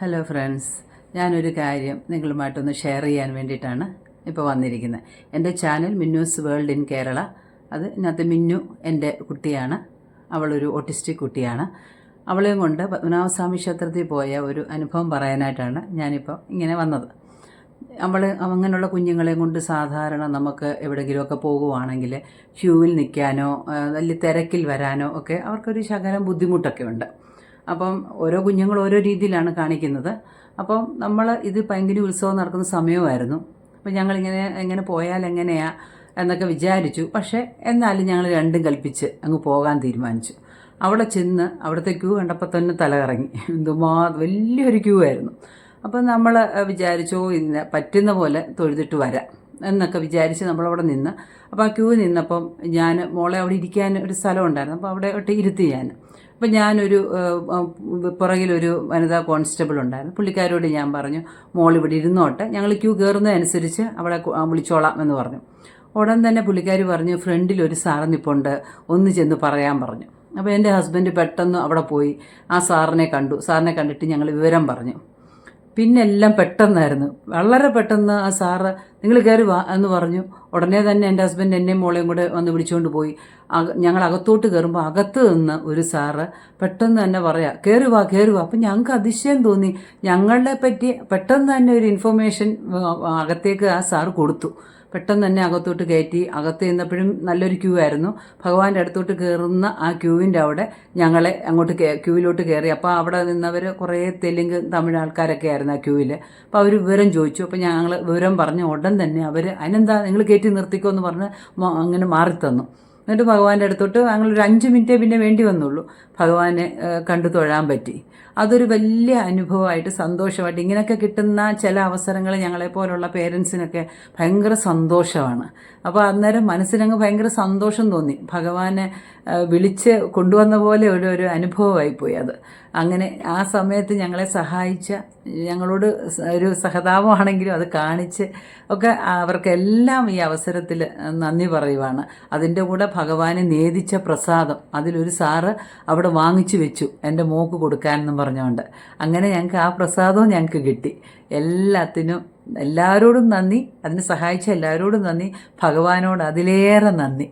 Hello friends ഞാനൊരു കാര്യം നിങ്ങളുമായിട്ടൊന്ന് share ചെയ്യാൻ വേണ്ടിയിട്ടാണ് ഇപ്പോൾ വന്നിരിക്കുന്നത്. എന്റെ channel Minnus world in Kerala. അത് ഇതിനകത്ത് മിന്നു എന്റെ കുട്ടിയാണ്. അവളൊരു ഓട്ടിസ്റ്റിക് കുട്ടിയാണ്. അവളെയും കൊണ്ട് പത്മനാഭസ്വാമി ക്ഷേത്രത്തിൽ പോയ ഒരു അനുഭവം പറയാനായിട്ടാണ് ഞാനിപ്പോൾ ഇങ്ങനെ വന്നത്. നമ്മൾ അങ്ങനെയുള്ള കുഞ്ഞുങ്ങളെയും കൊണ്ട് സാധാരണ നമുക്ക് എവിടെയെങ്കിലുമൊക്കെ പോകുവാണെങ്കിൽ ക്യൂവിൽ നിൽക്കാനോ വലിയ തിരക്കിൽ വരാനോ ഒക്കെ അവർക്കൊരു ശകലം ബുദ്ധിമുട്ടൊക്കെ ഉണ്ട്. അപ്പം ഓരോ കുഞ്ഞുങ്ങൾ ഓരോ രീതിയിലാണ് കാണിക്കുന്നത്. അപ്പം നമ്മൾ ഇത് ഭയങ്കര ഉത്സവം നടക്കുന്ന സമയമായിരുന്നു അപ്പം ഞങ്ങളിങ്ങനെ എങ്ങനെ പോയാൽ എങ്ങനെയാ എന്നൊക്കെ വിചാരിച്ചു. പക്ഷേ എന്നാലും ഞങ്ങൾ രണ്ടും കൽപ്പിച്ച് അങ്ങ് പോകാൻ തീരുമാനിച്ചു. അവിടെ ചെന്ന് അവിടുത്തെ ക്യൂ കണ്ടപ്പോൾ തന്നെ തല കറങ്ങി. എന്തുമാ വലിയൊരു ക്യൂ ആയിരുന്നു. അപ്പം നമ്മൾ വിചാരിച്ചു ഇന്ന് പറ്റുന്ന പോലെ തൊഴുതിട്ട് വരാം. എന്നൊക്കെ വിചാരിച്ച് നമ്മളവിടെ നിന്ന്. അപ്പോൾ ആ ക്യൂ നിന്നപ്പം ഞാൻ മോളെ അവിടെ ഇരിക്കാൻ ഒരു സ്ഥലം ഉണ്ടായിരുന്നു അപ്പോൾ അവിടെ ഒട്ട് ഇരുത്തി ഞാൻ. അപ്പം ഞാനൊരു പുറകിലൊരു വനിതാ കോൺസ്റ്റബിൾ ഉണ്ടായിരുന്നു. പുള്ളിക്കാരോട് ഞാൻ പറഞ്ഞു മോൾ ഇവിടെ ഇരുന്നോട്ടെ. ഞങ്ങൾ ക്യൂ കയറുന്നതനുസരിച്ച് അവളെ വിളിച്ചോളാം എന്ന് പറഞ്ഞു. ഉടൻ തന്നെ പുള്ളിക്കാർ പറഞ്ഞു ഫ്രണ്ടിലൊരു സാറ് നിപ്പുണ്ട്. ഒന്ന് ചെന്ന് പറയാൻ പറഞ്ഞു. അപ്പോൾ എന്റെ ഹസ്ബൻഡ് പെട്ടെന്ന് അവിടെ പോയി ആ സാറിനെ കണ്ടു. സാറിനെ കണ്ടിട്ട് ഞങ്ങൾ വിവരം പറഞ്ഞു. പിന്നെ എല്ലാം പെട്ടെന്നായിരുന്നു. വളരെ പെട്ടെന്ന് ആ സാറ് നിങ്ങൾ കയറി വാ എന്ന് പറഞ്ഞു. ഉടനെ തന്നെ എന്റെ ഹസ്ബൻഡ് എന്നെയും മോളെയും കൂടെ വന്ന് വിളിച്ചുകൊണ്ട് പോയി. ഞങ്ങൾ അകത്തോട്ട് കയറുമ്പോൾ അകത്ത് നിന്ന് ഒരു സാറ് പെട്ടെന്ന് തന്നെ പറയാ കയറി വാ കയറി വാ. അപ്പം ഞങ്ങൾക്ക് അതിശയം തോന്നി. ഞങ്ങളെ പറ്റി പെട്ടെന്ന് തന്നെ ഒരു ഇൻഫർമേഷൻ അകത്തേക്ക് ആ സാറ് കൊടുത്തു. പെട്ടെന്ന് തന്നെ അകത്തോട്ട് കയറ്റി അകത്ത് ചെന്നപ്പോഴും നല്ലൊരു ക്യൂ ആയിരുന്നു. ഭഗവാന്റെ അടുത്തോട്ട് കയറുന്ന ആ ക്യൂവിന്റെ അവിടെ ഞങ്ങളെ അങ്ങോട്ട് ക്യൂവിലോട്ട് കയറി അപ്പോൾ അവിടെ നിന്നവർ കുറേ തെലുങ്ക് തമിഴ് ആൾക്കാരൊക്കെ ആയിരുന്നു ആ ക്യൂവിൽ അപ്പോൾ അവർ വിവരം ചോദിച്ചു. അപ്പോൾ ഞങ്ങൾ വിവരം പറഞ്ഞ ഉടൻ തന്നെ അവർ അതിനെന്താ നിങ്ങൾ കയറ്റി നിർത്തിക്കോ എന്ന് പറഞ്ഞ് അങ്ങനെ മാറി തന്നു എന്നിട്ട് ഭഗവാന്റെ അടുത്തോട്ട് ഒരു അഞ്ച് മിനിറ്റേ പിന്നെ വേണ്ടി വന്നുള്ളൂ. ഭഗവാനെ കണ്ടു തൊഴാൻ പറ്റി. അതൊരു വലിയ അനുഭവമായിട്ട് സന്തോഷമായിട്ട് ഇങ്ങനെയൊക്കെ കിട്ടുന്ന ചില അവസരങ്ങൾ ഞങ്ങളെപ്പോലുള്ള പേരൻസിനൊക്കെ ഭയങ്കര സന്തോഷമാണ്. അപ്പോൾ അന്നേരം മനസ്സിനങ്ങ് ഭയങ്കര സന്തോഷം തോന്നി. ഭഗവാനെ വിളിച്ച് കൊണ്ടുവന്ന പോലെ ഒരു ഒരു അനുഭവമായിപ്പോയി അത്. അങ്ങനെ ആ സമയത്ത് ഞങ്ങളെ സഹായിച്ച ഞങ്ങളോട് ഒരു സഹതാപമാണെങ്കിലും അത് കാണിച്ച് ഒക്കെ അവർക്കെല്ലാം ഈ അവസരത്തിൽ നന്ദി പറയുവാണ്. അതിന്റെ കൂടെ ഭഗവാനെ നേദിച്ച പ്രസാദം. അതിലൊരു സാറ് അവിടെ വാങ്ങിച്ചു വെച്ചു എന്റെ മോക്ക് കൊടുക്കാനെന്നും പറഞ്ഞുകൊണ്ട്. അങ്ങനെ ഞങ്ങൾക്ക് ആ പ്രസാദവും ഞങ്ങൾക്ക് കിട്ടി. എല്ലാത്തിനും എല്ലാവരോടും നന്ദി. അതിനെ സഹായിച്ച എല്ലാവരോടും നന്ദി. ഭഗവാനോട് അതിലേറെ നന്ദി.